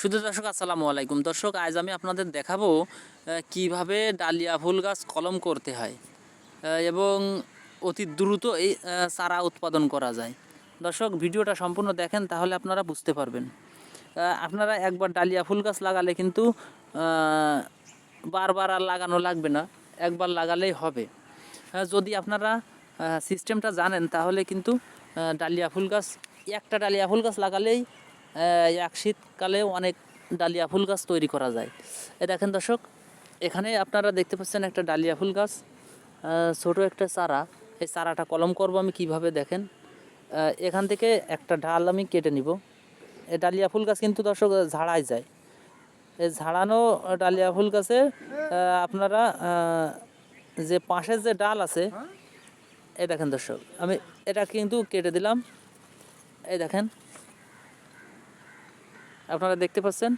শুধু দর্শক, আসসালামু আলাইকুম। দর্শক, আজ আমি আপনাদের দেখাবো কীভাবে ডালিয়া ফুল গাছ কলম করতে হয় এবং অতি দ্রুত এই চারা উৎপাদন করা যায়। দর্শক, ভিডিওটা সম্পূর্ণ দেখেন, তাহলে আপনারা বুঝতে পারবেন। আপনারা একবার ডালিয়া ফুল গাছ লাগালে কিন্তু বারবার আর লাগানো লাগবে না, একবার লাগালেই হবে। যদি আপনারা সিস্টেমটা জানেন, তাহলে কিন্তু ডালিয়া ফুল গাছ, একটা ডালিয়া ফুল গাছ লাগালেই এক শীতকালে অনেক ডালিয়া ফুল গাছ তৈরি করা যায়। এ দেখেন দর্শক, এখানে আপনারা দেখতে পাচ্ছেন একটা ডালিয়া ফুল গাছ ছোট একটা চারা। এই চারাটা কলম করব আমি কীভাবে দেখেন। এখান থেকে একটা ডাল আমি কেটে নিব। এই ডালিয়া ফুল গাছ কিন্তু দর্শক ঝাড়াই যায়। এই ঝাড়ানো ডালিয়া ফুল গাছে আপনারা যে পাশের যে ডাল আছে এই দেখেন দর্শক, আমি এটা কিন্তু কেটে দিলাম। এই দেখেন আপনারা দেখতে পাচ্ছেন?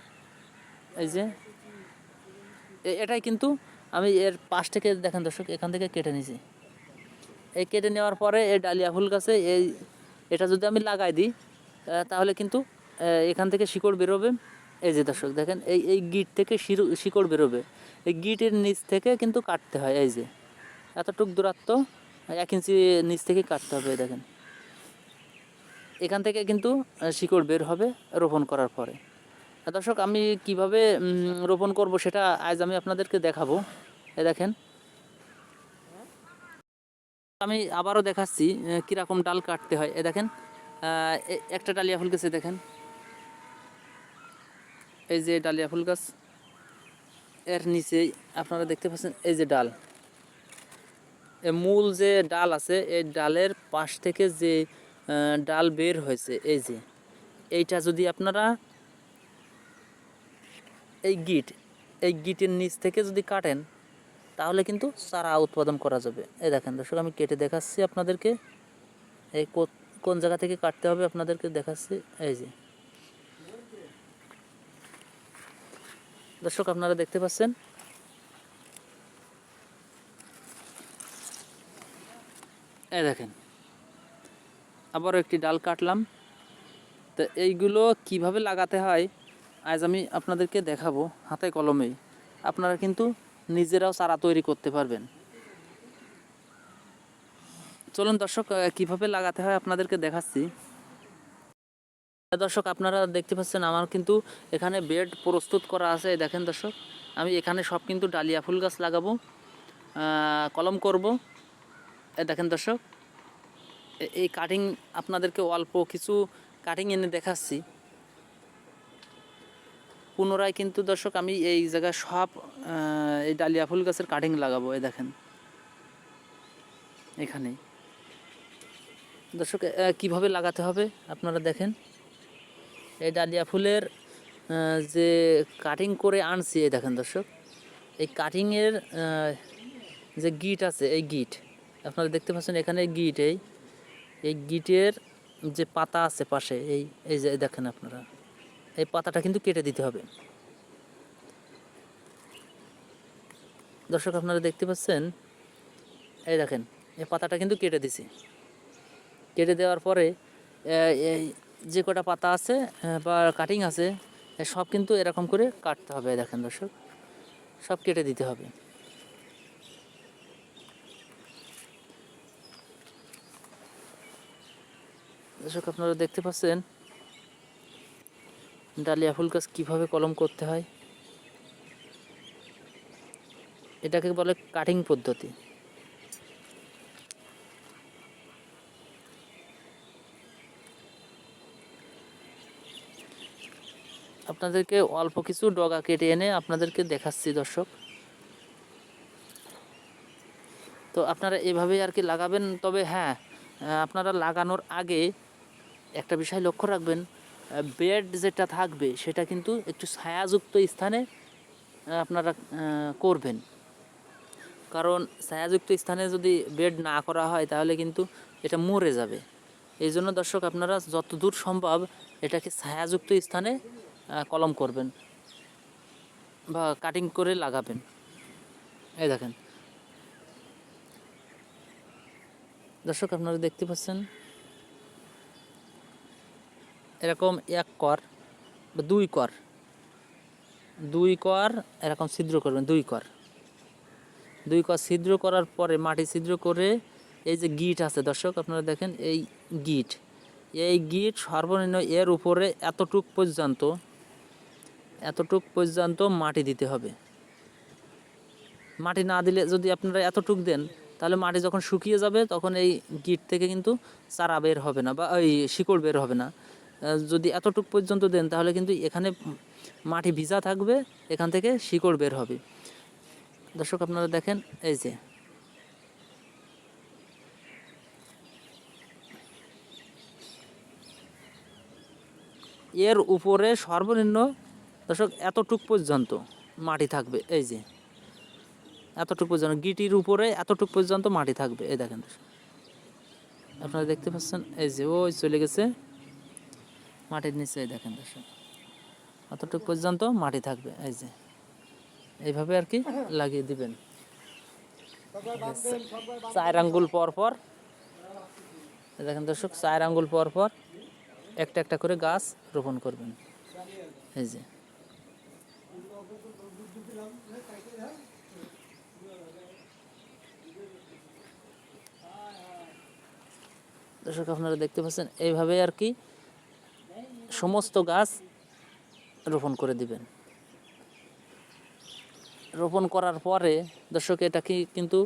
এই যে। এটাই কিন্তু আমি এর পাশ থেকে দেখেন দর্শক, এখান থেকে কেটে নিয়েছি এই কেটে নেওয়ার পরে এই ডালিয়া ফুল গাছে এই, এটা যদি আমি লাগাই দিই তাহলে কিন্তু এখান থেকে শিকড় বেরোবে। এই যে দর্শক, দেখেন, এই এই গিট থেকে শিকড় বেরোবে। এই গিটের নিচ থেকে কিন্তু কাটতে হয়, এই যে। এতটুক দূরত্ব, এক ইঞ্চি নিচ থেকে কাটতে হবে দেখেন। এখান থেকে কিন্তু শিকড় বের হবে রোপণ করার পরে। দর্শক, আমি কীভাবে রোপণ করব সেটা আজ আমি আপনাদেরকে দেখাবো। এ দেখেন। আমি আবারও দেখাচ্ছি কীরকম ডাল কাটতে হয়। এ দেখেন একটা ডালিয়া ফুল গাছে দেখেন। এই যে ডালিয়া ফুল গাছ, এর নিচে আপনারা দেখতে পাচ্ছেন এই যে ডাল। মূল যে ডাল আছে, এই ডালের পাশ থেকে যে ডাল বের হয়েছে, এই যে। এইটা যদি আপনারা এই গিট, এই গিটের নিচ থেকে যদি কাটেন, তাহলে কিন্তু চারা উৎপাদন করা যাবে। এই দেখেন, দর্শক, আমি কেটে দেখাচ্ছি আপনাদেরকে। এই কোন জায়গা থেকে কাটতে হবে আপনাদেরকে দেখাচ্ছি, এই যে। দর্শক, আপনারা দেখতে পাচ্ছেন? এই দেখেন আবারও একটি ডাল কাটলাম। তো এইগুলো কীভাবে লাগাতে হয়, আজ আমি আপনাদেরকে দেখাবো হাতে কলমে। আপনারা কিন্তু নিজেরাও চারা তৈরি করতে পারবেন। চলুন দর্শক কীভাবে লাগাতে হয় আপনাদেরকে দেখাচ্ছি। দর্শক, আপনারা দেখতে পাচ্ছেন আমার কিন্তু এখানে বেড প্রস্তুত করা আছে। দেখেন দর্শক, আমি এখানে সব কিন্তু ডালিয়া ফুল গাছ লাগাবো কলম করব। দেখেন দর্শক এই কাটিং আপনাদেরকে অল্প কিছু কাটিং এনে দেখাচ্ছি। পুনরায় কিন্তু দর্শক আমি এই জায়গায় সব এই ডালিয়া ফুল গাছের কাটিং লাগাবো, এই দেখেন। এখানে। দর্শক কীভাবে লাগাতে হবে আপনারা দেখেন। এই ডালিয়া ফুলের যে কাটিং করে আনছি, এই দেখেন দর্শক। এই কাটিংয়ের যে গিট আছে, এই গিট, আপনারা দেখতে পাচ্ছেন এখানে গিট, এই এই গিটের যে পাতা আছে পাশে, এই এই যে দেখেন আপনারা, এই পাতাটা কিন্তু কেটে দিতে হবে। দর্শক, আপনারা দেখতে পাচ্ছেন? এই দেখেন, এই পাতাটা কিন্তু কেটে দিছি। কেটে দেওয়ার পরে এই যে কটা পাতা আছে বা কাটিং আছে সব কিন্তু এরকম করে কাটতে হবে। দেখেন দর্শক, সব কেটে দিতে হবে। দর্শক, আপনারা দেখতে পাচ্ছেন ডালিয়া ফুল গাছ কীভাবে কলম করতে হয়। এটাকে বলে কাটিং পদ্ধতি। আপনাদেরকে অল্প কিছু ডগা কেটে এনে আপনাদেরকে দেখাচ্ছি, দর্শক। তো আপনারা এভাবেই আর কি লাগাবেন? তবে হ্যাঁ আপনারা লাগানোর আগে একটা বিষয় লক্ষ্য রাখবেন বেড যেটা থাকবে সেটা কিন্তু একটু ছায়াযুক্ত স্থানে আপনারা করবেন। কারণ ছায়াযুক্ত স্থানে যদি বেড না করা হয় তাহলে কিন্তু এটা মরে যাবে। এই জন্য দর্শক, আপনারা যতদূর সম্ভব এটাকে ছায়াযুক্ত স্থানে কলম করবেন বা কাটিং করে লাগাবেন। এই দেখেন। দর্শক, আপনারা দেখতে পাচ্ছেন এরকম এক কর বা দুই কর। দুই কর, এরকম ছিদ্র করবেন, দুই কর। দুই কর ছিদ্র করার পরে মাটি ছিদ্র করে এই যে গিট আছে, দর্শক আপনারা দেখেন এই গিট। এই গিট সর্বনিম্ন এর উপরে এতটুক পর্যন্ত এতটুক পর্যন্ত মাটি দিতে হবে। মাটি না দিলে যদি আপনারা এতটুক দেন, তাহলে মাটি যখন শুকিয়ে যাবে, তখন এই গিট থেকে কিন্তু চারা বের হবে না বা ওই শিকড় বের হবে না। যদি এতটুক পর্যন্ত দেন, তাহলে কিন্তু এখানে মাটি ভিজা থাকবে, এখান থেকে শিকড় বের হবে। দর্শক, আপনারা দেখেন, এই যে। এর উপরে সর্বনিম্ন, দর্শক, এতটুক পর্যন্ত মাটি থাকবে, এই যে। এতটুক পর্যন্ত, গিটির উপরে এতটুকু পর্যন্ত মাটি থাকবে, এই দেখেন আপনারা দেখতে পাচ্ছেন, এই যে, ওই চলে গেছে। মাটির নিচে দেখেন দর্শক। এতটুকু পর্যন্ত মাটি থাকবে, এই যে। এইভাবে আর কি লাগিয়ে দিবেন। চার আঙ্গুল পর পর, এই দেখেন দর্শক, চার আঙ্গুল পর পর একটা একটা করে গাছ রোপণ করবেন। এই যে। দর্শক, আপনারা দেখতে পাচ্ছেন, এইভাবে আর কি সমস্ত গাছ রোপণ করে দিবেন। রোপণ করার পরে দর্শক এটাকে কিন্তু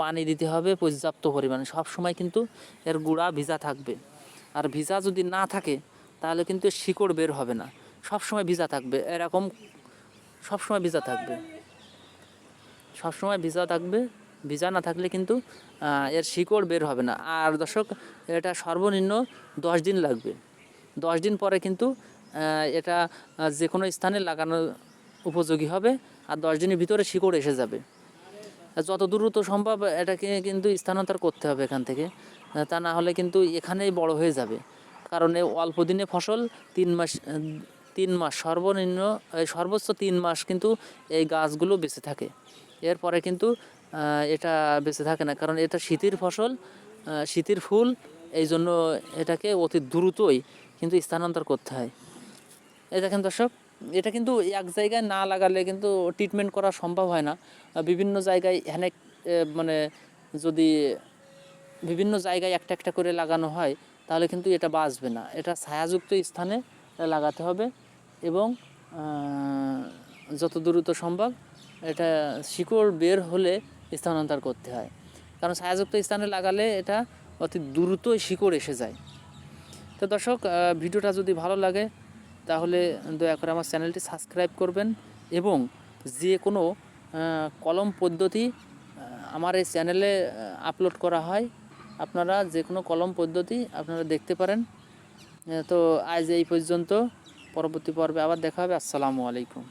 পানি দিতে হবে পর্যাপ্ত পরিমাণে। সব সময় কিন্তু এর গুঁড়া ভিজা থাকবে। আর ভিজা যদি না থাকে, তাহলে কিন্তু শিকড় বের হবে না। সব সময় ভিজা থাকবে। এরকম সব সময় ভিজা থাকবে। সব সময় ভিজা থাকবে। ভিজা না থাকলে কিন্তু এর শিকড় বের হবে না। আর দর্শক, এটা সর্বনিম্ন দশ দিন লাগবে। দশ দিন পরে কিন্তু এটা যে কোনো স্থানে লাগানো উপযোগী হবে আর দশ দিনের ভিতরে শিকড় এসে যাবে। যত দ্রুত সম্ভব এটাকে কিন্তু স্থানান্তর করতে হবে এখান থেকে। তা না হলে কিন্তু এখানেই বড় হয়ে যাবে। কারণ এই অল্প দিনে ফসল তিন মাস তিন মাস, সর্বনিম্ন সর্বোচ্চ তিন মাস কিন্তু এই গাছগুলো বেঁচে থাকে। এরপরে কিন্তু এটা বেঁচে থাকে না। কারণ এটা শীতের ফসল শীতের ফুল এই জন্য এটাকে অতি দ্রুতই কিন্তু স্থানান্তর করতে হয়। এই দেখেন দর্শক, এটা কিন্তু এক জায়গায় না লাগালে কিন্তু ট্রিটমেন্ট করা সম্ভব হয় না। বিভিন্ন জায়গায় হ্যানে মানে যদি বিভিন্ন জায়গায় একটা একটা করে লাগানো হয়, তাহলে কিন্তু এটা বাঁচবে না। এটা ছায়াযুক্ত স্থানে লাগাতে হবে এবং যত দ্রুত সম্ভব এটা শিকড় বের হলে স্থানান্তর করতে হয়। কারণ ছায়াযুক্ত স্থানে লাগালে এটা অতি দ্রুতই শিকড় এসে যায়। তো দর্শক ভিডিওটা যদি ভালো লাগে, তাহলে দয়া করে আমার চ্যানেলটি সাবস্ক্রাইব করবেন এবং যে কোনো কলম পদ্ধতি আমার এই চ্যানেলে আপলোড করা হয়, আপনারা যে কোনো কলম পদ্ধতি আপনারা দেখতে পারেন। তো আজ এই পর্যন্ত, পরবর্তী পর্বে আবার দেখা হবে। আসসালামু আলাইকুম।